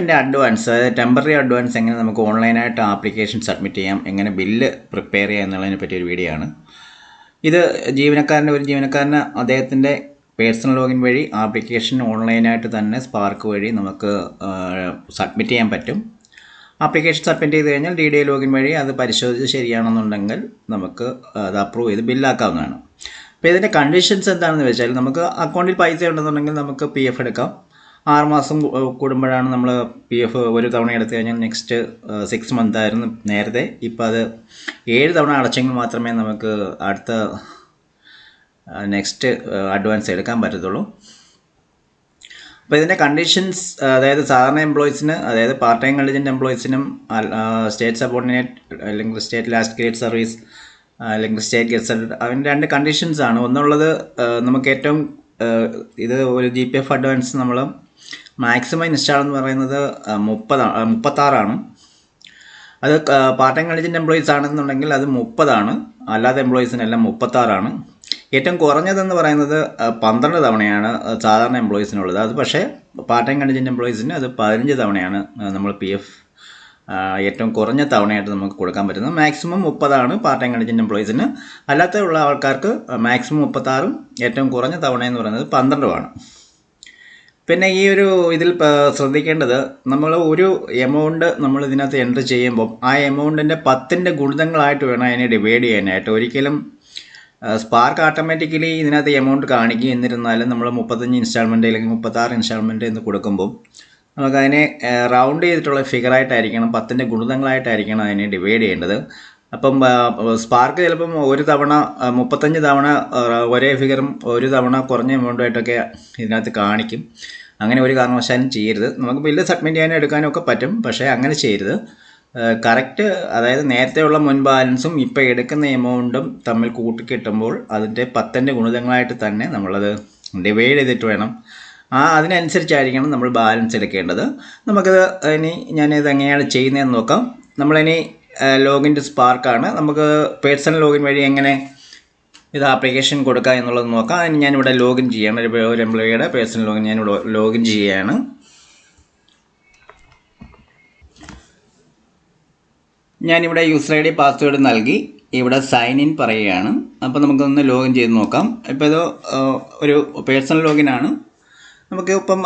എന്റെ അഡ്വാൻസ് അതായത് temporary advance എങ്ങനെ നമുക്ക് ഓൺലൈനായിട്ട് ആപ്ലിക്കേഷൻ സബ്മിറ്റ് ചെയ്യാം എങ്ങനെ ബില്ല് പ്രിപ്പയർ ചെയ്യാം എന്നുള്ളതിനെ പറ്റിയ ഒരു വീഡിയോ ആണ്. ഇത് ജീവനക്കാരന്റെ ഒരു ജീവനക്കാരന് അദ്ദേഹത്തിന്റെ പേഴ്സണൽ ലോഗിൻ വഴി ആപ്ലിക്കേഷൻ ഓൺലൈനായിട്ട് തന്നെ സ്പാർക്ക് വഴി നമുക്ക് സബ്മിറ്റ് ചെയ്യാൻ പറ്റും. ആപ്ലിക്കേഷൻ സബ്മിറ്റ് ചെയ്ത് കഴിഞ്ഞാൽ ഡി ഡി ലോഗിൻ വഴി അത് പരിശോധിച്ച് ശരിയാണെന്നുണ്ടെങ്കിൽ നമുക്ക് അത് അപ്രൂവ് ചെയ്ത് ബില്ലാക്കാവുന്നതാണ് അപ്പോൾ ഇതിന്റെ കണ്ടീഷൻസ് എന്താണെന്ന് വെച്ചാൽ നമുക്ക് അക്കൗണ്ടിൽ പൈസ ഉണ്ടെന്നുണ്ടെങ്കിൽ നമുക്ക് പി എഫ് എടുക്കാം. ആറ് മാസം കൂടുമ്പോഴാണ് നമ്മൾ പി എഫ് ഒരു തവണ എടുത്തു കഴിഞ്ഞാൽ നെക്സ്റ്റ് സിക്സ് മന്ത് ആയിരുന്നു നേരത്തെ. ഇപ്പോൾ അത് ഏഴ് തവണ അടച്ചെങ്കിൽ മാത്രമേ നമുക്ക് അടുത്ത നെക്സ്റ്റ് അഡ്വാൻസ് എടുക്കാൻ പറ്റത്തുള്ളൂ. അപ്പോൾ ഇതിന്റെ കണ്ടീഷൻസ് അതായത് സാധാരണ എംപ്ലോയീസിന് അതായത് പാർട്ട് ടൈം കണ്ടിജന്റ് എംപ്ലോയീസിനും സ്റ്റേറ്റ് സബോർഡിനേറ്റ് അല്ലെങ്കിൽ സ്റ്റേറ്റ് ലാസ്റ്റ് ഗ്രേഡ് സർവീസ് അല്ലെങ്കിൽ സ്റ്റേറ്റ് ഗസറ്റഡ് അതിന്റെ രണ്ട് കണ്ടീഷൻസ് ആണ്. ഒന്നുള്ളത് നമുക്ക് ഏറ്റവും ഇത് ഒരു ജി പി എഫ് അഡ്വാൻസ് നമ്മൾ മാക്സിമം ഇൻസ്റ്റാൾ എന്ന് പറയുന്നത് മുപ്പതാണ് മുപ്പത്താറാണ്. അത് പാർട്ട് ടൈം കണ്ടിജന്റ് എംപ്ലോയീസ് ആണെന്നുണ്ടെങ്കിൽ അത് മുപ്പതാണ്. അല്ലാത്ത എംപ്ലോയീസിനെല്ലാം മുപ്പത്താറാണ്. ഏറ്റവും കുറഞ്ഞതെന്ന് പറയുന്നത് പന്ത്രണ്ട് തവണയാണ് സാധാരണ എംപ്ലോയീസിനുള്ളത് അത് പക്ഷേ പാർട്ട് ടൈം കണ്ടിജന്റ് എംപ്ലോയീസിന് അത് പതിനഞ്ച് തവണയാണ് നമ്മൾ പി എഫ് ഏറ്റവും കുറഞ്ഞ തവണയായിട്ട് നമുക്ക് കൊടുക്കാൻ പറ്റുന്നത്. മാക്സിമം മുപ്പതാണ് പാർട്ട് ടൈം കണ്ടിജന്റ് എംപ്ലോയീസിന് അല്ലാത്ത ഉള്ള ആൾക്കാർക്ക് മാക്സിമം മുപ്പത്താറും ഏറ്റവും കുറഞ്ഞ തവണയെന്ന് പറയുന്നത് പന്ത്രണ്ടുമാണ്. പിന്നെ ഈ ഒരു ഇതിൽ ശ്രദ്ധിക്കേണ്ടത് നമ്മൾ ഒരു എമൗണ്ട് നമ്മൾ ഇതിനകത്ത് എന്റർ ചെയ്യുമ്പം ആ എമൗണ്ടിന്റെ പത്തിന്റെ ഗുണിതങ്ങളായിട്ട് വേണം അതിനെ ഡിവൈഡ് ചെയ്യാനായിട്ട്. ഒരിക്കലും സ്പാർക്ക് ഓട്ടോമാറ്റിക്കലി ഇതിനകത്ത് എമൗണ്ട് കാണിക്കും. എന്നിരുന്നാലും നമ്മൾ മുപ്പത്തഞ്ച് ഇൻസ്റ്റാൾമെന്റ് അല്ലെങ്കിൽ മുപ്പത്താറ് ഇൻസ്റ്റാൾമെന്റ് എന്ന് കൊടുക്കുമ്പോൾ നമുക്കതിനെ റൗണ്ട് ചെയ്തിട്ടുള്ള ഫിഗറായിട്ടായിരിക്കണം പത്തിന്റെ ഗുണിതങ്ങളായിട്ടായിരിക്കണം അതിനെ ഡിവൈഡ് ചെയ്യേണ്ടത്. അപ്പം സ്പാർക്ക് ചിലപ്പം ഒരു തവണ മുപ്പത്തഞ്ച് തവണ ഒരേ ഫിഗറും ഒരു തവണ കുറഞ്ഞ എമൗണ്ടുമായിട്ടൊക്കെ ഇതിനകത്ത് കാണിക്കും. അങ്ങനെ ഒരു കാരണവശാലും ചെയ്യരുത്. നമുക്ക് ബില്ല് സബ്മിറ്റ് ചെയ്യാനും എടുക്കാനും ഒക്കെ പറ്റും. പക്ഷേ അങ്ങനെ ചെയ്യരുത്. കറക്റ്റ് അതായത് നേരത്തെയുള്ള മുൻ ബാലൻസും ഇപ്പോൾ എടുക്കുന്ന എമൗണ്ടും തമ്മിൽ കൂട്ടിക്കിട്ടുമ്പോൾ അതിന്റെ പത്തിന്റെ ഗുണിതങ്ങളായിട്ട് തന്നെ നമ്മളത് ഡിവൈഡ് ചെയ്തിട്ട് വേണം. ആ അതിനനുസരിച്ചായിരിക്കണം നമ്മൾ ബാലൻസ് എടുക്കേണ്ടത്. നമുക്കത് ഇനി ഞാനിത് എങ്ങനെയാണ് ചെയ്യുന്നതെന്ന് നോക്കാം. നമ്മളിനി ലോഗിൻ ടു സ്പാർക്കാണ് നമുക്ക് പേഴ്സണൽ ലോഗിൻ വഴി എങ്ങനെ ഇത് ആപ്ലിക്കേഷൻ കൊടുക്കുക എന്നുള്ളത് നോക്കാം. അതിന് ഞാനിവിടെ ലോഗിൻ ചെയ്യാണ്. ഒരു എംപ്ലോയിയുടെ പേഴ്സണൽ ലോഗിൻ ഞാനിവിടെ ലോഗിൻ ചെയ്യുകയാണ് ഞാനിവിടെ യൂസർ ഐ ഡി പാസ്വേഡ് നൽകി ഇവിടെ സൈൻ ഇൻ പറയുകയാണ്. അപ്പോൾ നമുക്കൊന്ന് ലോഗിൻ ചെയ്ത് നോക്കാം. ഇപ്പോൾ ഇത് ഒരു പേഴ്സണൽ ലോഗിനാണ് നമുക്ക് ഇപ്പം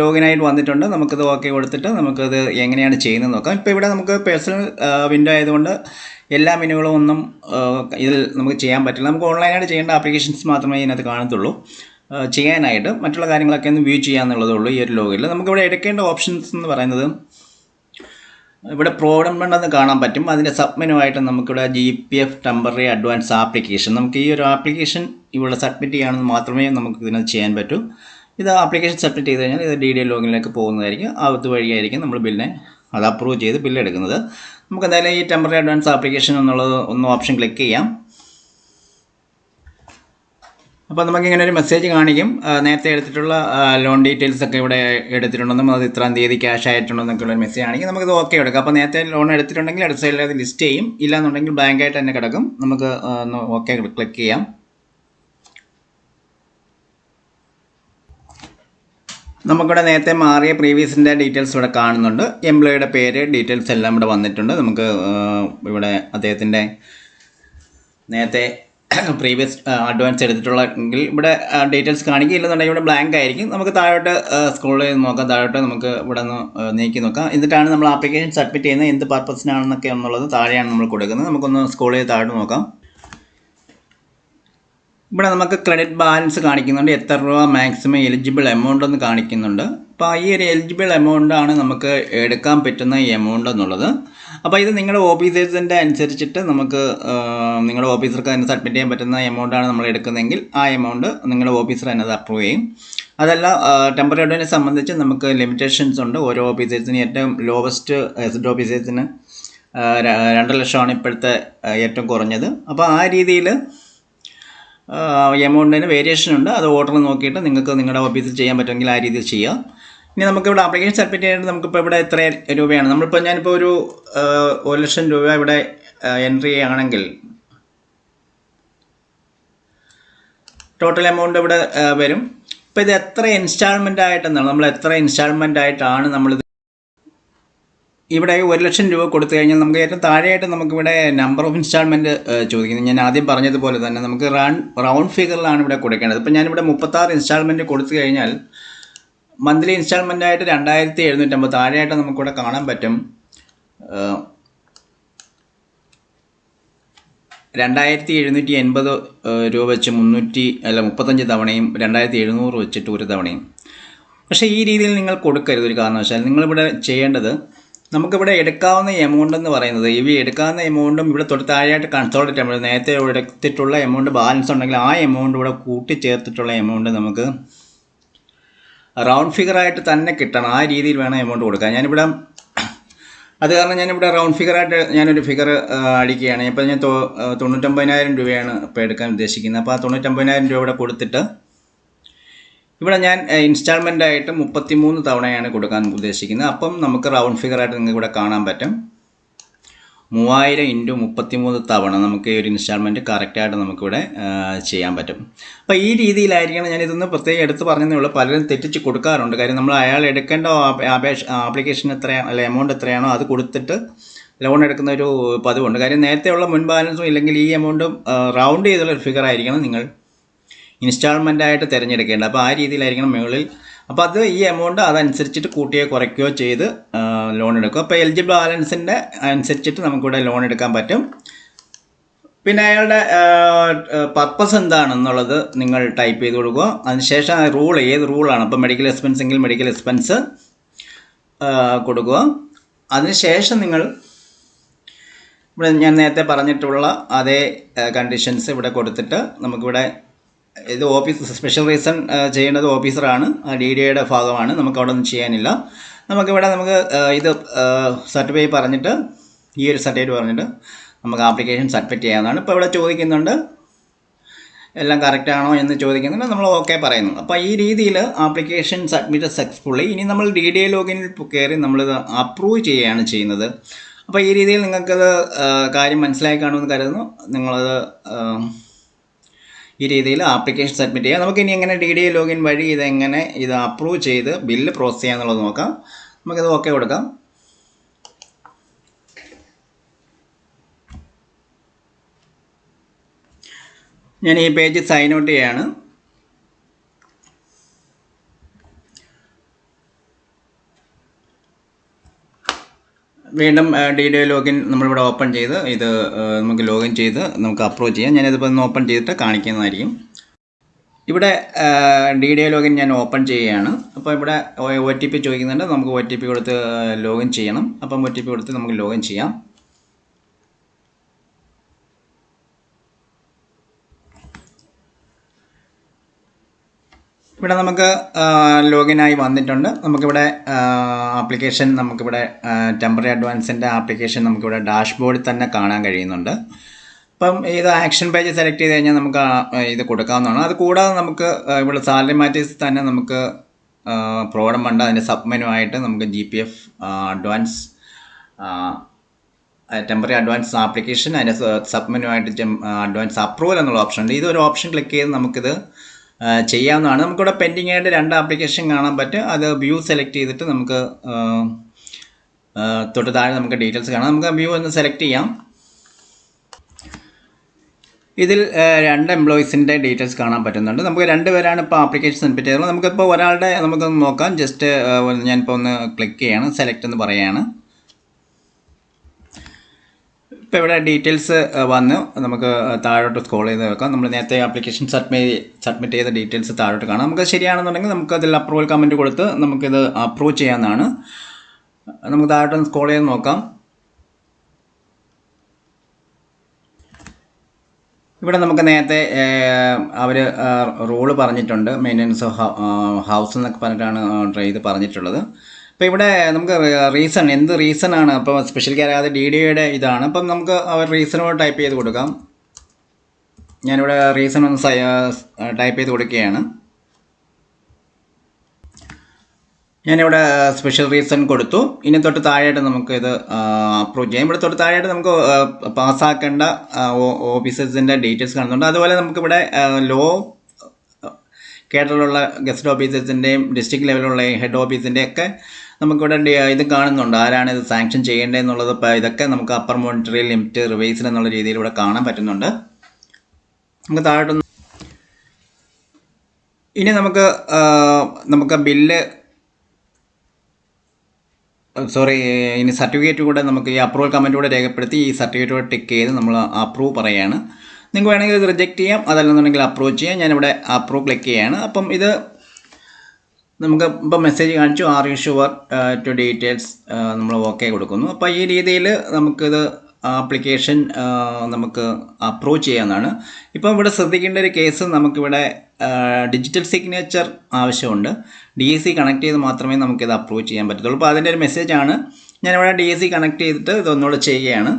ലോഗിനായിട്ട് വന്നിട്ടുണ്ട്. നമുക്കിത് ഓക്കെ കൊടുത്തിട്ട് നമുക്കത് എങ്ങനെയാണ് ചെയ്യുന്നത് നോക്കാം. ഇപ്പോൾ ഇവിടെ നമുക്ക് പേഴ്സണൽ വിൻഡോ ആയതുകൊണ്ട് എല്ലാ മെനുകളും ഒന്നും ഇതിൽ നമുക്ക് ചെയ്യാൻ പറ്റില്ല. നമുക്ക് ഓൺലൈനായിട്ട് ചെയ്യേണ്ട ആപ്ലിക്കേഷൻസ് മാത്രമേ ഇതിനകത്ത് കാണത്തുള്ളൂ. ചെയ്യാനായിട്ട് മറ്റുള്ള കാര്യങ്ങളൊക്കെ ഒന്ന് വ്യൂ ചെയ്യാമെന്നുള്ളതേ ഉള്ളൂ ഈ ഒരു ലോഗിൽ നമുക്കിവിടെ എടുക്കേണ്ട ഓപ്ഷൻസ് എന്ന് പറയുന്നത് ഇവിടെ പ്രോബ്ലം എന്ന് കാണാൻ പറ്റും. അതിന്റെ സബ്മെനുമായിട്ട് നമുക്കിവിടെ G P F temporary advance application നമുക്ക് ഈ ഒരു ആപ്ലിക്കേഷൻ ഇവിടെ സബ്മിറ്റ് ചെയ്യുകയാണെന്ന് മാത്രമേ നമുക്ക് ഇതിനകത്ത് ചെയ്യാൻ പറ്റൂ. ഇത് ആപ്ലിക്കേഷൻ സബ്മിറ്റ് ചെയ്ത് കഴിഞ്ഞാൽ ഇത് ഡി ഡി ലോഗിനിലേക്ക് പോകുന്നതായിരിക്കും. അത് വഴിയായിരിക്കും നമ്മൾ ബില്ലിനെ അത് അപ്രൂവ് ചെയ്ത് ബില്ല് എടുക്കുന്നത്. നമുക്ക് എന്തായാലും ഈ ടെമ്പററി അഡ്വാൻസ് ആപ്ലിക്കേഷൻ എന്നുള്ളത് ഒന്ന് ഓപ്ഷൻ ക്ലിക്ക് ചെയ്യാം. അപ്പോൾ നമുക്ക് ഇങ്ങനെ ഒരു മെസ്സേജ് കാണിക്കും. നേരത്തെ എടുത്തിട്ടുള്ള ലോൺ ഡീറ്റെയിൽസ് ഒക്കെ ഇവിടെ എടുത്തിട്ടുണ്ടെന്നും അത് ഇത്രാം തീയതി ക്യാഷ് ആയിട്ടുണ്ടെന്നൊക്കെ ഉള്ള മെസ്സേജ് ആണെങ്കിൽ നമുക്കിത് ഓക്കെ എടുക്കാം. അപ്പോൾ നേരത്തെ ലോൺ എടുത്തിട്ടുണ്ടെങ്കിൽ അടുത്ത സൈഡിൽ അത് ലിസ്റ്റ് ചെയ്യും. ഇല്ലാന്നുണ്ടെങ്കിൽ ബ്ലാങ്ക് ആയിട്ട് തന്നെ കിടക്കും. നമുക്ക് ഒന്ന് ഓക്കെ ക്ലിക്ക് ചെയ്യാം. നമുക്കിവിടെ നേരത്തെ മാറിയ പ്രീവിയസിന്റെ ഡീറ്റെയിൽസ് ഇവിടെ കാണുന്നുണ്ട്. എംപ്ലോയിയുടെ പേര് ഡീറ്റെയിൽസ് എല്ലാം ഇവിടെ വന്നിട്ടുണ്ട്. നമുക്ക് ഇവിടെ അദ്ദേഹത്തിന്റെ നേരത്തെ പ്രീവിയസ് അഡ്വാൻസ് എടുത്തിട്ടുള്ളെങ്കിൽ ഇവിടെ ഡീറ്റെയിൽസ് കാണിക്കുക ഇല്ലെന്നുണ്ടെങ്കിൽ ഇവിടെ ബ്ലാങ്ക് ആയിരിക്കും. നമുക്ക് താഴോട്ട് സ്ക്രോൾ ചെയ്ത് നോക്കാം. താഴോട്ട് നമുക്ക് ഇവിടെ നിന്ന് നീക്കി നോക്കാം. എന്നിട്ടാണ് നമ്മൾ ആപ്ലിക്കേഷൻ സബ്മിറ്റ് ചെയ്യുന്നത്. എന്ത് പർപ്പസിനാണെന്നൊക്കെ എന്നുള്ളത് താഴെയാണ് നമ്മൾ കൊടുക്കുന്നത്. നമുക്കൊന്ന് സ്ക്രോൾ ചെയ്ത് താഴോട്ട് നോക്കാം. ഇവിടെ നമുക്ക് ക്രെഡിറ്റ് ബാലൻസ് കാണിക്കുന്നുണ്ട്. എത്ര രൂപ മാക്സിമം എലിജിബിൾ എമൗണ്ട് എന്ന് കാണിക്കുന്നുണ്ട്. അപ്പോൾ ഈ ഒരു എലിജിബിൾ ആണ് നമുക്ക് എടുക്കാൻ പറ്റുന്ന ഈ എമൗണ്ട് എന്നുള്ളത്. അപ്പോൾ ഇത് നിങ്ങളുടെ ഓഫീസേഴ്സിന്റെ അനുസരിച്ചിട്ട് നമുക്ക് നിങ്ങളുടെ ഓഫീസർക്ക് തന്നെ സബ്മിറ്റ് ചെയ്യാൻ പറ്റുന്ന എമൗണ്ട് ആണ് നമ്മൾ എടുക്കുന്നതെങ്കിൽ ആ എമൗണ്ട് നിങ്ങളുടെ ഓഫീസർ തന്നെ അത് അപ്രൂവ് ചെയ്യും. അതല്ല ടെമ്പററി അഡ്വാനെ സംബന്ധിച്ച് നമുക്ക് ലിമിറ്റേഷൻസ് ഉണ്ട്. ഓരോ ഓഫീസേഴ്സിന് ഏറ്റവും ലോവസ്റ്റ് എസിഡ് ഓഫീസേഴ്സിന് രണ്ട് ലക്ഷമാണ് ഇപ്പോഴത്തെ ഏറ്റവും കുറഞ്ഞത്. അപ്പോൾ ആ രീതിയിൽ എമൗണ്ടിന് വേരിയേഷൻ ഉണ്ട്. അത് ഓർഡർ നോക്കിയിട്ട് നിങ്ങൾക്ക് നിങ്ങളുടെ ഓഫീസിൽ ചെയ്യാൻ പറ്റുമെങ്കിൽ ആ രീതിയിൽ ചെയ്യാം. ഇനി നമുക്കിവിടെ അപ്ലിക്കേഷൻ സബ്മിറ്റ് ചെയ്യേണ്ടത് നമുക്കിപ്പോൾ ഇവിടെ എത്ര രൂപയാണ്? നമ്മളിപ്പോൾ ഞാനിപ്പോൾ ഒരു ഒരു ലക്ഷം രൂപ ഇവിടെ എൻട്രി ചെയ്യുകയാണെങ്കിൽ ടോട്ടൽ എമൗണ്ട് ഇവിടെ വരും. അപ്പോൾ ഇത് എത്ര ഇൻസ്റ്റാൾമെന്റ് ആയിട്ടെന്നാണ്? നമ്മൾ എത്ര ഇൻസ്റ്റാൾമെന്റ് ആയിട്ടാണ് നമ്മളിത് ഇവിടെ ഒരു ലക്ഷം രൂപ കൊടുത്തു കഴിഞ്ഞാൽ നമുക്ക് ഏറ്റവും താഴെയായിട്ട് നമുക്കിവിടെ നമ്പർ ഓഫ് ഇൻസ്റ്റാൾമെന്റ് ചോദിക്കുന്നത്. ഞാൻ ആദ്യം പറഞ്ഞതുപോലെ തന്നെ നമുക്ക് റൺ റൗണ്ട് ഫിഗറിലാണ് ഇവിടെ കൊടുക്കേണ്ടത്. ഇപ്പം ഞാനിവിടെ മുപ്പത്താറ് ഇൻസ്റ്റാൾമെന്റ് കൊടുത്തു കഴിഞ്ഞാൽ മന്ത്ലി ഇൻസ്റ്റാൾമെന്റ് ആയിട്ട് രണ്ടായിരത്തി എഴുന്നൂറ്റമ്പത് താഴെയായിട്ട് നമുക്കിവിടെ കാണാൻ പറ്റും. രണ്ടായിരത്തി എഴുന്നൂറ്റി എൺപത് രൂപ വെച്ച് മുന്നൂറ്റി അല്ല മുപ്പത്തഞ്ച് തവണയും രണ്ടായിരത്തി എഴുന്നൂറ് വെച്ചിട്ട് ഒരു തവണയും. പക്ഷേ ഈ രീതിയിൽ നിങ്ങൾ കൊടുക്കരുത് ഒരു കാരണവശാൽ നിങ്ങളിവിടെ ചെയ്യേണ്ടത് നമുക്കിവിടെ എടുക്കാവുന്ന എമൗണ്ട് എന്ന് പറയുന്നത് ഇവ എടുക്കാവുന്ന എമൗണ്ടും ഇവിടെ തൊട്ട് താഴെയായിട്ട് കൺസോൾട്ടേറ്റ് നമ്മൾ നേരത്തെ എടുത്തിട്ടുള്ള എമൗണ്ട് ബാലൻസ് ഉണ്ടെങ്കിൽ ആ എമൗണ്ട് ഇവിടെ കൂട്ടിച്ചേർത്തിട്ടുള്ള എമൗണ്ട് നമുക്ക് റൗണ്ട് ഫിഗറായിട്ട് തന്നെ കിട്ടണം. ആ രീതിയിൽ വേണം എമൗണ്ട് കൊടുക്കാൻ. ഞാനിവിടെ അത് കാരണം ഞാനിവിടെ റൗണ്ട് ഫിഗറായിട്ട് ഞാനൊരു ഫിഗർ അടിക്കുകയാണ്. ഇപ്പോൾ ഞാൻ തൊണ്ണൂറ്റൊമ്പതിനായിരം രൂപയാണ് ഇപ്പോൾ എടുക്കാൻ ഉദ്ദേശിക്കുന്നത്. അപ്പോൾ ആ തൊണ്ണൂറ്റൊമ്പതിനായിരം രൂപ ഇവിടെ കൊടുത്തിട്ട് ഇവിടെ ഞാൻ ഇൻസ്റ്റാൾമെന്റ് ആയിട്ട് മുപ്പത്തിമൂന്ന് തവണയാണ് കൊടുക്കാൻ ഉദ്ദേശിക്കുന്നത്. അപ്പം നമുക്ക് റൗണ്ട് ഫിഗർ ആയിട്ട് നിങ്ങൾക്ക് ഇവിടെ കാണാൻ പറ്റും. മൂവായിരം ഇന്റു മുപ്പത്തിമൂന്ന് തവണ നമുക്ക് ഈ ഒരു ഇൻസ്റ്റാൾമെന്റ് കറക്റ്റായിട്ട് നമുക്കിവിടെ ചെയ്യാൻ പറ്റും. അപ്പോൾ ഈ രീതിയിലായിരിക്കണം ഞാൻ ഇതൊന്ന് പ്രത്യേകം എടുത്ത് പറഞ്ഞതേ ഉള്ളൂ. പലരും തെറ്റിച്ച് കൊടുക്കാറുണ്ട്. കാര്യം നമ്മൾ അയാൾ എടുക്കേണ്ട അപേക്ഷ ആപ്ലിക്കേഷൻ എത്രയാണ് അല്ലെ എമൗണ്ട് എത്രയാണോ അത് കൊടുത്തിട്ട് ലോൺ എടുക്കുന്ന ഒരു പതിവുണ്ട്. കാര്യം നേരത്തെയുള്ള മുൻ ബാലൻസും ഇല്ലെങ്കിൽ ഈ എമൗണ്ടും റൗണ്ട് ചെയ്തുള്ള ഒരു ഫിഗർ ആയിരിക്കണം നിങ്ങൾ ഇൻസ്റ്റാൾമെന്റ് ആയിട്ട് തിരഞ്ഞെടുക്കേണ്ടത്. അപ്പോൾ ആ രീതിയിലായിരിക്കണം മുകളിൽ. അപ്പോൾ അത് ഈ എമൗണ്ട് അതനുസരിച്ചിട്ട് കൂട്ടുകയോ കുറയ്ക്കുകയോ ചെയ്ത് ലോൺ എടുക്കും. അപ്പോൾ എലിജിബിൾ ബാലൻസിന്റെ അനുസരിച്ചിട്ട് നമുക്കിവിടെ ലോൺ എടുക്കാൻ പറ്റും. പിന്നെ അയാളുടെ പർപ്പസ് എന്താണെന്നുള്ളത് നിങ്ങൾ ടൈപ്പ് ചെയ്ത് കൊടുക്കുക. അതിനുശേഷം റൂൾ ഏത് റൂളാണ് അപ്പോൾ മെഡിക്കൽ എക്സ്പെൻസ് എങ്കിൽ മെഡിക്കൽ എക്സ്പെൻസ് കൊടുക്കുക. അതിനുശേഷം നിങ്ങൾ ഇവിടെ ഞാൻ നേരത്തെ പറഞ്ഞിട്ടുള്ള അതേ കണ്ടീഷൻസ് ഇവിടെ കൊടുത്തിട്ട് നമുക്കിവിടെ ഇത് ഓഫീസ് സ്പെഷ്യൽ റീസൺ ചെയ്യേണ്ടത് ഓഫീസറാണ്. ഡി ഡി യുടെ ഭാഗമാണ്. നമുക്ക് അവിടെ ഒന്നും ചെയ്യാനില്ല. നമുക്കിവിടെ നമുക്ക് ഇത് സർട്ടിഫൈ പറഞ്ഞിട്ട് ഈ ഒരു സർട്ടിഫിക്കറ്റ് പറഞ്ഞിട്ട് നമുക്ക് ആപ്ലിക്കേഷൻ സബ്മിറ്റ് ചെയ്യാവുന്നതാണ്. ഇപ്പോൾ ഇവിടെ ചോദിക്കുന്നുണ്ട്. എല്ലാം കറക്റ്റാണോ എന്ന് ചോദിക്കുന്നുണ്ട്. നമ്മൾ ഓക്കെ പറയുന്നു അപ്പോൾ ഈ രീതിയിൽ ആപ്ലിക്കേഷൻ സബ്മിറ്റ് സക്സസ്ഫുള്ളി ഇനി നമ്മൾ ഡി ഡി എ ലോഗിനിൽ കയറി നമ്മളിത് അപ്രൂവ് ചെയ്യുകയാണ് ചെയ്യുന്നത്. അപ്പോൾ ഈ രീതിയിൽ നിങ്ങൾക്കത് കാര്യം മനസ്സിലായി കാണുമെന്ന് കരുതുന്നു. നിങ്ങളത് ഈ രീതിയിൽ ആപ്ലിക്കേഷൻ സബ്മിറ്റ് ചെയ്യാം. നമുക്ക് ഇനി എങ്ങനെ ഡി ഡി ലോഗിൻ വഴി ഇതെങ്ങനെ ഇത് അപ്രൂവ് ചെയ്ത് ബില്ല് പ്രോസസ് ചെയ്യാന്നുള്ളത് നോക്കാം. നമുക്കിത് ഓക്കെ കൊടുക്കാം. ഞാൻ ഈ പേജ് സൈൻ ഔട്ട് ചെയ്യാണ്. വീണ്ടും ഡി ഡി ലോഗിൻ നമ്മളിവിടെ ഓപ്പൺ ചെയ്ത് ഇത് നമുക്ക് ലോഗിൻ ചെയ്ത് നമുക്ക് അപ്രൂവ് ചെയ്യാം. ഞാനിതിപ്പോൾ ഒന്ന് ഓപ്പൺ ചെയ്തിട്ട് കാണിക്കുന്നതായിരിക്കും. ഇവിടെ ഡി ഡി ലോഗിൻ ഞാൻ ഓപ്പൺ ചെയ്യുകയാണ്. അപ്പോൾ ഇവിടെ ഒ ടി പി ചോദിക്കുന്നുണ്ട്. നമുക്ക് ഒ ടി പി കൊടുത്ത് ലോഗിൻ ചെയ്യണം. അപ്പം ഒ ടി പി കൊടുത്ത് നമുക്ക് ലോഗിൻ ചെയ്യാം. ഇവിടെ നമുക്ക് ലോഗിൻ ആയി വന്നിട്ടുണ്ട്. നമുക്കിവിടെ ആപ്ലിക്കേഷൻ നമുക്കിവിടെ ടെമ്പററി അഡ്വാൻസിന്റെ ആപ്ലിക്കേഷൻ നമുക്കിവിടെ ഡാഷ്ബോർഡിൽ തന്നെ കാണാൻ കഴിയുന്നുണ്ട്. അപ്പം ഇത് ആക്ഷൻ പേജ് സെലക്ട് ചെയ്ത് കഴിഞ്ഞാൽ നമുക്ക് ഇത് കൊടുക്കാവുന്നതാണ്. അത് കൂടാതെ നമുക്ക് ഇവിടെ സാലറി മാറ്റേഴ്സ് തന്നെ നമുക്ക് പ്രോഗ്രാം ഉണ്ട്. അതിന്റെ സബ്മെനുമായിട്ട് ആയിട്ട് നമുക്ക് G P F advance temporary advance application അതിന്റെ സബ്മെനുമായിട്ട് ആയിട്ട് അഡ്വാൻസ് അപ്രൂവൽ എന്നുള്ള ഓപ്ഷൻ ഉണ്ട്. ഇതൊരു ഓപ്ഷൻ ക്ലിക്ക് ചെയ്ത് നമുക്കിത് ചെയ്യാവുന്നതാണ്. നമുക്കിവിടെ പെൻഡിങ് ആയിട്ട് രണ്ട് ആപ്ലിക്കേഷൻ കാണാൻ പറ്റും. അത് വ്യൂ സെലക്ട് ചെയ്തിട്ട് നമുക്ക് തൊട്ട് താഴെ നമുക്ക് ഡീറ്റെയിൽസ് കാണാം. നമുക്ക് വ്യൂ ഒന്ന് സെലക്ട് ചെയ്യാം. ഇതിൽ രണ്ട് എംപ്ലോയീസിന്റെ ഡീറ്റെയിൽസ് കാണാൻ പറ്റുന്നുണ്ട്. നമുക്ക് രണ്ട് പേരാണ് ഇപ്പോൾ ആപ്ലിക്കേഷൻ സബ്മിറ്റ് ചെയ്തത്. നമുക്കിപ്പോൾ ഒരാളുടെ നമുക്കൊന്ന് നോക്കാം. ജസ്റ്റ് ഞാനിപ്പോൾ ഒന്ന് ക്ലിക്ക് ചെയ്യാണ്. സെലക്ട് എന്ന് പറയുകയാണ്. ഇപ്പോൾ ഇവിടെ ഡീറ്റെയിൽസ് വന്ന്. നമുക്ക് താഴോട്ട് സ്ക്രോൾ ചെയ്ത് വെക്കാം. നമ്മൾ നേരത്തെ ആപ്ലിക്കേഷൻ സബ്മിറ്റ് സബ്മിറ്റ് ചെയ്ത ഡീറ്റെയിൽസ് താഴോട്ട് കാണാം. നമുക്ക് ശരിയാണെന്നുണ്ടെങ്കിൽ നമുക്ക് അതിൽ അപ്രൂവൽ കമന്റ് കൊടുത്ത് നമുക്കിത് അപ്രൂവ് ചെയ്യാവുന്നതാണ്. നമുക്ക് താഴോട്ട് സ്ക്രോൾ ചെയ്ത് നോക്കാം. ഇവിടെ നമുക്ക് നേരത്തെ അവർ റൂൾ പറഞ്ഞിട്ടുണ്ട്. മെയിന്റനൻസ് ഹൗസ് എന്നൊക്കെ പറഞ്ഞിട്ടാണ് ഇത് പറഞ്ഞിട്ടുള്ളത്. അപ്പോൾ ഇവിടെ നമുക്ക് റീസൺ എന്ത് റീസൺ ആണ്? അപ്പോൾ സ്പെഷ്യൽ കെയർ അതായത് ഡി ഡിയുടെ ഇതാണ്. അപ്പം നമുക്ക് അവർ റീസണോട് ടൈപ്പ് ചെയ്ത് കൊടുക്കാം. ഞാനിവിടെ റീസൺ ഒന്ന് ടൈപ്പ് ചെയ്ത് കൊടുക്കുകയാണ്. ഞാനിവിടെ സ്പെഷ്യൽ റീസൺ കൊടുത്തു. ഇനി തൊട്ട് താഴെയായിട്ട് നമുക്ക് ഇത് അപ്രൂവ് ചെയ്യാം. ഇവിടെ തൊട്ട് താഴെയായിട്ട് നമുക്ക് പാസ്സാക്കേണ്ട ഓഫീസേഴ്സിന്റെ ഡീറ്റെയിൽസ് കാണുന്നുണ്ട്. അതുപോലെ നമുക്കിവിടെ ലോ കേരളത്തിലുള്ള ഗസ്റ്റ് ഓഫീസേഴ്സിന്റെയും ഡിസ്ട്രിക്ട് ലെവലിലുള്ള ഹെഡ് ഓഫീസിന്റെ ഒക്കെ നമുക്കിവിടെ ഇത് കാണുന്നുണ്ട്. ആരാണ് ഇത് സാങ്ഷൻ ചെയ്യേണ്ടതെന്നുള്ളത് ഇതൊക്കെ നമുക്ക് അപ്പർ മോണിറ്ററി ലിമിറ്റ് റിവേഴ്സൽ എന്നുള്ള രീതിയിൽ ഇവിടെ കാണാൻ പറ്റുന്നുണ്ട്. നമുക്ക് താഴോട്ടൊന്ന് ഇനി നമുക്ക് നമുക്ക് ബില്ല് സോറി ഇനി സർട്ടിഫിക്കറ്റ് കൂടെ നമുക്ക് ഈ അപ്രൂവൽ കമന്റ് കൂടെ രേഖപ്പെടുത്തി ഈ സർട്ടിഫിക്കറ്റ് കൂടെ ടിക്ക് ചെയ്ത് നമ്മൾ അപ്രൂവ് പറയുകയാണ്. നിങ്ങൾക്ക് വേണമെങ്കിൽ ഇത് റിജക്റ്റ് ചെയ്യാം. അതല്ലെന്നുണ്ടെങ്കിൽ അപ്രൂവ് ചെയ്യാം. ഞാനിവിടെ അപ്രൂവ് ക്ലിക്ക് ചെയ്യാണ് അപ്പം ഇത് നമുക്ക് ഇപ്പോൾ മെസ്സേജ് കാണിച്ചു are you sure to details നമ്മൾ ഓക്കെ കൊടുക്കുന്നു. അപ്പോൾ ഈ രീതിയിൽ നമുക്കിത് ആപ്ലിക്കേഷൻ നമുക്ക് അപ്രൂവ് ചെയ്യാവുന്നതാണ്. ഇപ്പം ഇവിടെ ശ്രദ്ധിക്കേണ്ട ഒരു കേസ് നമുക്കിവിടെ ഡിജിറ്റൽ സിഗ്നേച്ചർ ആവശ്യമുണ്ട്. ഡി സി കണക്ട് ചെയ്ത് മാത്രമേ നമുക്കിത് അപ്രൂവ് ചെയ്യാൻ പറ്റത്തുള്ളൂ. അപ്പോൾ അതിന്റെ ഒരു മെസ്സേജാണ് ഞാനിവിടെ ഡി സി കണക്ട് ചെയ്തിട്ട് ഇതൊന്നുകൂടെ ചെയ്യുകയാണ്.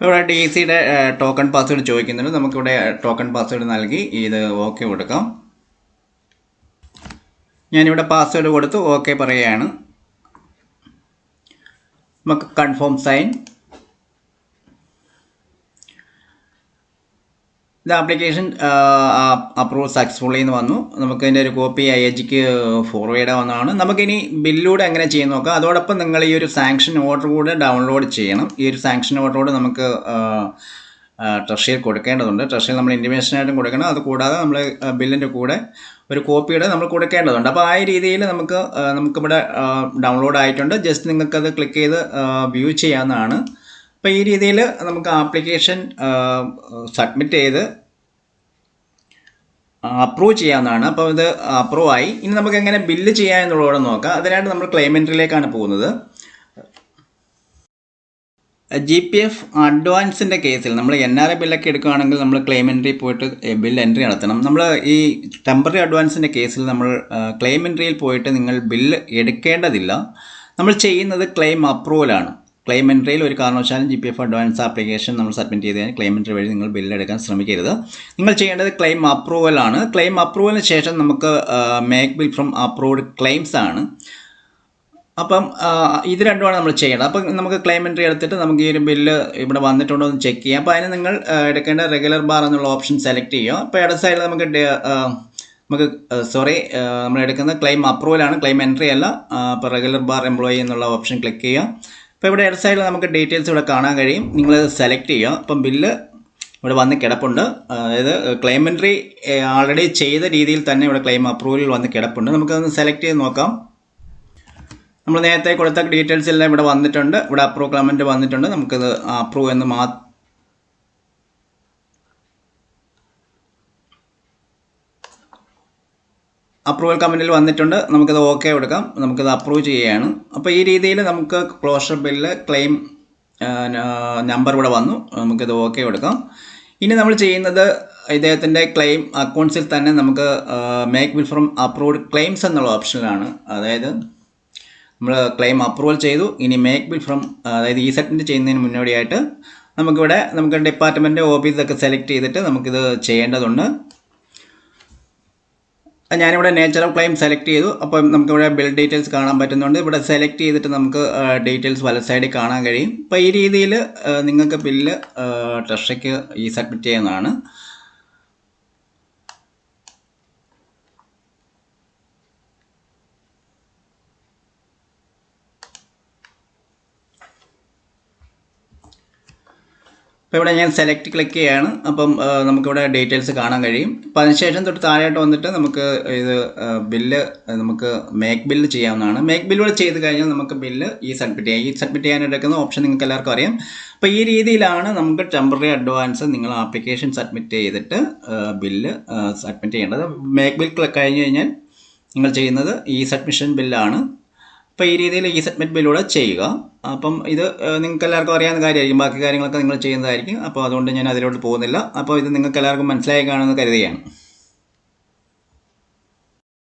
ഇവിടെ ഡി സിയുടെ ടോക്കൺ പാസ്വേഡ് ചോദിക്കുന്നുണ്ട്. നമുക്കിവിടെ ടോക്കൺ പാസ്വേഡ് നൽകി ഇത് ഓക്കെ കൊടുക്കാം. ഞാനിവിടെ പാസ്വേഡ് കൊടുത്ത് ഓക്കെ പറയുകയാണ്. നമുക്ക് കൺഫേം സൈൻ ഇത് ആപ്ലിക്കേഷൻ അപ്രൂവ് സക്സസ്ഫുള്ളി എന്ന് വന്നു. നമുക്ക് അതിന്റെ ഒരു കോപ്പി ഐ എച്ചിക്ക് ഫോർവേഡ് ആവുന്നതാണ് നമുക്കിനി ബില്ലൂടെ എങ്ങനെ ചെയ്യാൻ നോക്കാം. അതോടൊപ്പം നിങ്ങൾ ഈ ഒരു സാങ്ഷൻ ഓർഡർ കൂടെ ഡൗൺലോഡ് ചെയ്യണം. ഈ ഒരു സാങ്ഷൻ ഓർഡർ കൂടെ നമുക്ക് ട്രഷറിയിൽ കൊടുക്കേണ്ടതുണ്ട്. ട്രഷറിയിൽ നമ്മൾ ഇന്റിമേഷനായിട്ടും കൊടുക്കണം. അത് കൂടാതെ നമ്മൾ ബില്ലിന്റെ കൂടെ ഒരു കോപ്പിയുടെ നമ്മൾ കൊടുക്കേണ്ടതുണ്ട്. അപ്പോൾ ആ രീതിയിൽ നമുക്ക് നമുക്കിവിടെ ഡൗൺലോഡ് ആയിട്ടുണ്ട്. ജസ്റ്റ് നിങ്ങൾക്കത് ക്ലിക്ക് ചെയ്ത് വ്യൂ ചെയ്യാവുന്നതാണ്. അപ്പോൾ ഈ രീതിയിൽ നമുക്ക് ആപ്ലിക്കേഷൻ സബ്മിറ്റ് ചെയ്ത് അപ്രൂവ് ചെയ്യാവുന്നതാണ്. അപ്പോൾ ഇത് അപ്രൂവ് ആയി. ഇനി നമുക്ക് എങ്ങനെ ബില്ല് ചെയ്യാം എന്നുള്ളതോടെ നോക്കാം. അതിനായിട്ട് നമ്മൾ ക്ലെയിമെന്റിലേക്കാണ് പോകുന്നത്. ജി പി എഫ് അഡ്വാൻസിന്റെ കേസിൽ നമ്മൾ എൻ ആർ ഐ ബില്ലൊക്കെ എടുക്കുകയാണെങ്കിൽ നമ്മൾ ക്ലെയിം എൻട്രി പോയിട്ട് ബിൽ എൻട്രി നടത്തണം. നമ്മൾ ഈ ടെമ്പററി അഡ്വാൻസിന്റെ കേസിൽ നമ്മൾ ക്ലെയിം എൻട്രിയിൽ പോയിട്ട് നിങ്ങൾ ബില്ല് എടുക്കേണ്ടതില്ല. നമ്മൾ ചെയ്യുന്നത് ക്ലെയിം അപ്രൂവലാണ് ക്ലെയിം എൻട്രിയിൽ ഒരു കാരണവശാലും G P F advance application നമ്മൾ സബ്മിറ്റ് ചെയ്ത് കഴിഞ്ഞാൽ ക്ലെയിം എൻട്രി വഴി നിങ്ങൾ ബില്ല് എടുക്കാൻ ശ്രമിക്കരുത്. നിങ്ങൾ ചെയ്യേണ്ടത് ക്ലെയിം അപ്രൂവൽ ആണ്. ക്ലെയിം അപ്രൂവലിന് ശേഷം നമുക്ക് make bill from approved claims ആണ്. അപ്പം ഇത് രണ്ടുമാണ് നമ്മൾ ചെയ്യേണ്ടത്. അപ്പം നമുക്ക് ക്ലെയിം എൻട്രി എടുത്തിട്ട് നമുക്ക് ഈ ഒരു ബില്ല് ഇവിടെ വന്നിട്ടുണ്ടോ എന്ന് ചെക്ക് ചെയ്യാം. അപ്പോൾ അതിന് നിങ്ങൾ എടുക്കേണ്ട റെഗുലർ ബാർ എന്നുള്ള ഓപ്ഷൻ സെലക്ട് ചെയ്യുക. അപ്പോൾ ഇട സൈഡിൽ നമുക്ക് നമുക്ക് സോറി നമ്മൾ എടുക്കുന്ന ക്ലെയിം അപ്രൂവലാണ് ക്ലെയിം എൻട്രി അല്ല. അപ്പോൾ റെഗുലർ ബാർ എംപ്ലോയി എന്നുള്ള ഓപ്ഷൻ ക്ലിക്ക് ചെയ്യുക. അപ്പോൾ ഇവിടെ ഇട സൈഡിൽ നമുക്ക് ഡീറ്റെയിൽസ് ഇവിടെ കാണാൻ കഴിയും. നിങ്ങൾ സെലക്ട് ചെയ്യുക. അപ്പം ബില്ല് ഇവിടെ വന്ന് കിടപ്പുണ്ട്. അതായത് ക്ലെയിം എൻട്രി ആൾറെഡി ചെയ്ത രീതിയിൽ തന്നെ ഇവിടെ ക്ലെയിം അപ്രൂവലിൽ വന്ന് കിടപ്പുണ്ട്. നമുക്കതൊന്ന് സെലക്ട് ചെയ്ത് നോക്കാം. നമ്മൾ നേരത്തെ കൊടുത്ത ഡീറ്റെയിൽസ് എല്ലാം ഇവിടെ വന്നിട്ടുണ്ട്. ഇവിടെ അപ്രൂവ് ക്ലമന്റ് വന്നിട്ടുണ്ട്. നമുക്കത് അപ്രൂവ് എന്ന് മാ അപ്രൂവൽ കമന്റിൽ വന്നിട്ടുണ്ട്. നമുക്കിത് ഓക്കെ കൊടുക്കാം. നമുക്കിത് അപ്രൂവ് ചെയ്യുകയാണ്. അപ്പോൾ ഈ രീതിയിൽ നമുക്ക് ക്ലോഷർ ബില്ല് ക്ലെയിം നമ്പർ ഇവിടെ വന്നു. നമുക്കിത് ഓക്കെ കൊടുക്കാം. ഇനി നമ്മൾ ചെയ്യുന്നത് ഇദ്ദേഹത്തിന്റെ ക്ലെയിം അക്കൗണ്ട്സിൽ തന്നെ നമുക്ക് make bill from approved claims എന്നുള്ള ഓപ്ഷനിലാണ് അതായത് നമ്മൾ ക്ലെയിം അപ്രൂവൽ ചെയ്തു. ഇനി മേക്ക് ബിൽ ഫ്രം അതായത് ഈ സെറ്റിന്റെ ചെയ്യുന്നതിന് മുന്നോടിയായിട്ട് നമുക്കിവിടെ നമുക്ക് ഡിപ്പാർട്ട്മെന്റ് ഓഫീസൊക്കെ സെലക്ട് ചെയ്തിട്ട് നമുക്കിത് ചെയ്യേണ്ടതുണ്ട്. ഞാനിവിടെ നേച്ചർ ഓഫ് ക്ലെയിം സെലക്ട് ചെയ്തു. അപ്പം നമുക്കിവിടെ ബിൽ ഡീറ്റെയിൽസ് കാണാൻ പറ്റുന്നുണ്ട്. ഇവിടെ സെലക്ട് ചെയ്തിട്ട് നമുക്ക് ഡീറ്റെയിൽസ് വല സൈഡിൽ കാണാൻ കഴിയും. അപ്പോൾ ഈ രീതിയിൽ നിങ്ങൾക്ക് ബില്ല് ട്രഷറിക്ക് ഈ സബ്മിറ്റ് ചെയ്യുന്നതാണ്. അപ്പോൾ ഇവിടെ ഞാൻ സെലക്ട് ക്ലിക്ക് ചെയ്യാണ്. അപ്പം നമുക്കിവിടെ ഡീറ്റെയിൽസ് കാണാൻ കഴിയും. അപ്പോൾ അതിനുശേഷം തൊട്ട് താഴെയായിട്ട് വന്നിട്ട് നമുക്ക് ഇത് ബില്ല് നമുക്ക് മേക്ക് ബില്ല് ചെയ്യാവുന്നതാണ്. മേക്ക് ബില്ലൂടെ ചെയ്ത് കഴിഞ്ഞാൽ നമുക്ക് ബില്ല് ഈ സബ്മിറ്റ് ചെയ്യാം. ഈ സബ്മിറ്റ് ചെയ്യാൻ എടുക്കുന്ന ഓപ്ഷൻ നിങ്ങൾക്ക് എല്ലാവർക്കും അറിയാം. അപ്പോൾ ഈ രീതിയിലാണ് നമുക്ക് ടെമ്പററി അഡ്വാൻസ് നിങ്ങൾ ആപ്ലിക്കേഷൻ സബ്മിറ്റ് ചെയ്തിട്ട് ബില്ല് സബ്മിറ്റ് ചെയ്യേണ്ടത്. മേക്ക് ബിൽ കഴിഞ്ഞ് കഴിഞ്ഞാൽ നിങ്ങൾ ചെയ്യുന്നത് ഈ സബ്മിഷൻ ബില്ലാണ് അപ്പോൾ ഈ രീതിയിൽ ഈ സബ്മിറ്റ് ബില്ലൂടെ ചെയ്യുക. അപ്പം ഇത് നിങ്ങൾക്ക് എല്ലാവർക്കും അറിയാവുന്ന കാര്യമായിരിക്കും. ബാക്കി കാര്യങ്ങളൊക്കെ നിങ്ങൾ ചെയ്യുന്നതായിരിക്കും. അപ്പോൾ അതുകൊണ്ട് ഞാൻ അതിലോട്ട് പോകുന്നില്ല. അപ്പോൾ ഇത് നിങ്ങൾക്ക് എല്ലാവർക്കും മനസ്സിലായി കാണുമെന്ന് കരുതുകയാണ്.